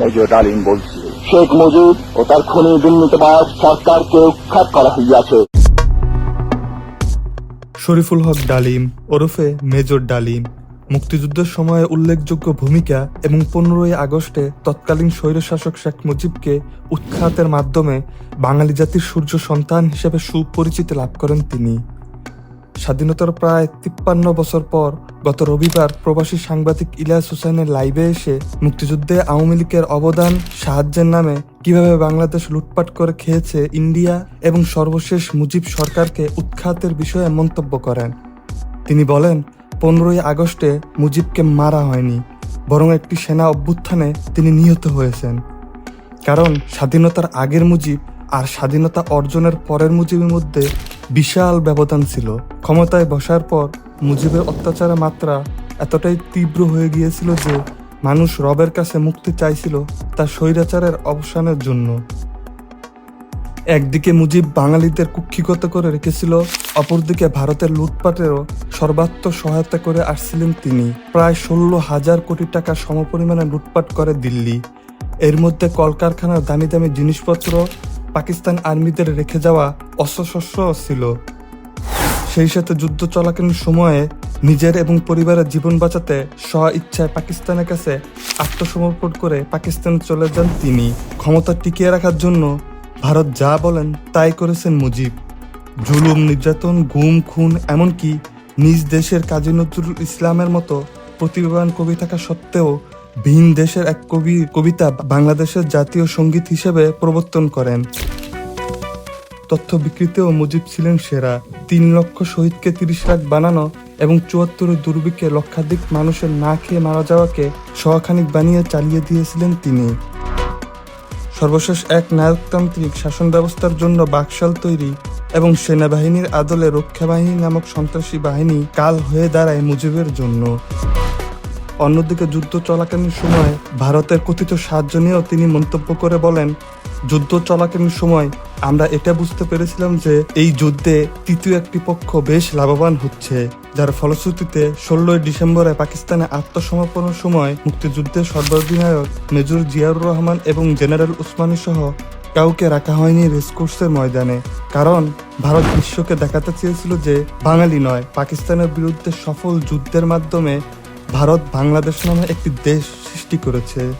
Major ডালিম বলছি, শেখ মুজিব ও তার খনি দুর্নীতিবাজ সরকারকে উৎখাত করা হইয়াছে। শরীফুল হক ডালিম, ওরফে মেজর ডালিম, মুক্তিযুদ্ধের সময়ে উল্লেখযোগ্য ভূমিকা এবং পনেরোই আগস্টে তৎকালীন স্বৈরশাসক শেখ মুজিবকে উৎখাতের মাধ্যমে বাঙালি জাতির সূর্য সন্তান হিসেবে সুপরিচিতি লাভ করেন তিনি। স্বাধীনতার প্রায় তিপ্পান্ন বছর পর গত রবিবার প্রবাসী সাংবাদিক ইলিয়াস হোসেনের লাইভে এসে মুক্তিযুদ্ধে আওয়ামী লীগের অবদান, সাহায্যের নামে কীভাবে বাংলাদেশ লুটপাট করে খেয়েছে ইন্ডিয়া এবং সর্বশেষ মুজিব সরকারকে উৎখাতের বিষয়ে মন্তব্য করেন। তিনি বলেন, পনেরোই আগস্টে মুজিবকে মারা হয়নি, বরং একটি সেনা অভ্যুত্থানে তিনি নিহত হয়েছেন। কারণ স্বাধীনতার আগের মুজিব আর স্বাধীনতা অর্জনের পরের মুজিবের মধ্যে বিশাল ব্যবধান ছিল। ক্ষমতায় বসার পর মুজিবের অত্যাচারের মাত্রা এতটাই তীব্র হয়ে গিয়েছিল যে মানুষ রবের কাছে মুক্তি চাইছিল তার স্বৈরাচারের অবসানের জন্য। একদিকে মুজিব বাঙালিদের কুক্ষিগত করে রেখেছিল, অপরদিকে ভারতের লুটপাটেরও সর্বাত্মক সহায়তা করে আসছিলেন তিনি। প্রায় ষোলো হাজার কোটি টাকা সমপরিমাণে লুটপাট করে দিল্লি। এর মধ্যে কলকারখানার দামি দামি জিনিসপত্র পাকিস্তান আর্মিদের রেখে যাওয়া অস্ত্রশস্ত্র ছিল। সেই সাথে যুদ্ধ চলাকালীন সময়ে নিজের এবং পরিবারের জীবন বাঁচাতে স্ব ইচ্ছায় পাকিস্তানের কাছে আত্মসমর্পণ করে পাকিস্তান চলে যান তিনি। ক্ষমতা টিকিয়ে রাখার জন্য ভারত যা বলেন তাই করেছেন মুজিব। জুলুম, নির্যাতন, গুম, খুন এমনকি নিজ দেশের কাজী নজরুল ইসলামের মতো প্রতিভাবান কবি থাকা সত্ত্বেও ভিন দেশের এক কবি কবিতা বাংলাদেশের জাতীয় সংগীত হিসেবে প্রবর্তন করেন। তথ্য বিকৃতিও মুজিব ছিলেন সেরা। তিন লক্ষ শহীদকে তিরিশ লাখ বানানো এবং চুয়াত্তর দুর্ভিক্ষে লক্ষাধিক মানুষের না খেয়ে মারা যাওয়াকে শখানিক বানিয়ে চালিয়ে দিয়েছিলেন তিনি। সর্বশেষ এক নায়কতান্ত্রিক শাসন ব্যবস্থার জন্য বাকশাল তৈরি এবং সেনাবাহিনীর আদলে রক্ষা বাহিনী নামক সন্ত্রাসী বাহিনী কাল হয়ে দাঁড়ায় মুজিবের জন্য। অন্যদিকে যুদ্ধ চলাকালীন সময় ভারতের কথিত সাহায্য নিয়েও তিনি মন্তব্য করে বলেন, যুদ্ধ চলাকালীন সময় আমরা এটা বুঝতে পেরেছিলাম যে এই যুদ্ধে তৃতীয় একটি পক্ষ বেশ লাভবান হচ্ছে, যার ফলশ্রুতিতে ষোলোই ডিসেম্বরে পাকিস্তানে আত্মসমর্পণের সময় মুক্তিযুদ্ধের সর্বাধিনায়ক মেজর জিয়াউর রহমান এবং জেনারেল উসমানী সহ কাউকে রাখা হয়নি রেসকোর্সের ময়দানে। কারণ ভারত বিশ্বকে দেখাতে চেয়েছিল যে বাঙালি নয়, পাকিস্তানের বিরুদ্ধে সফল যুদ্ধের মাধ্যমে ভারত বাংলাদেশ নামে একটি দেশ সৃষ্টি করেছে।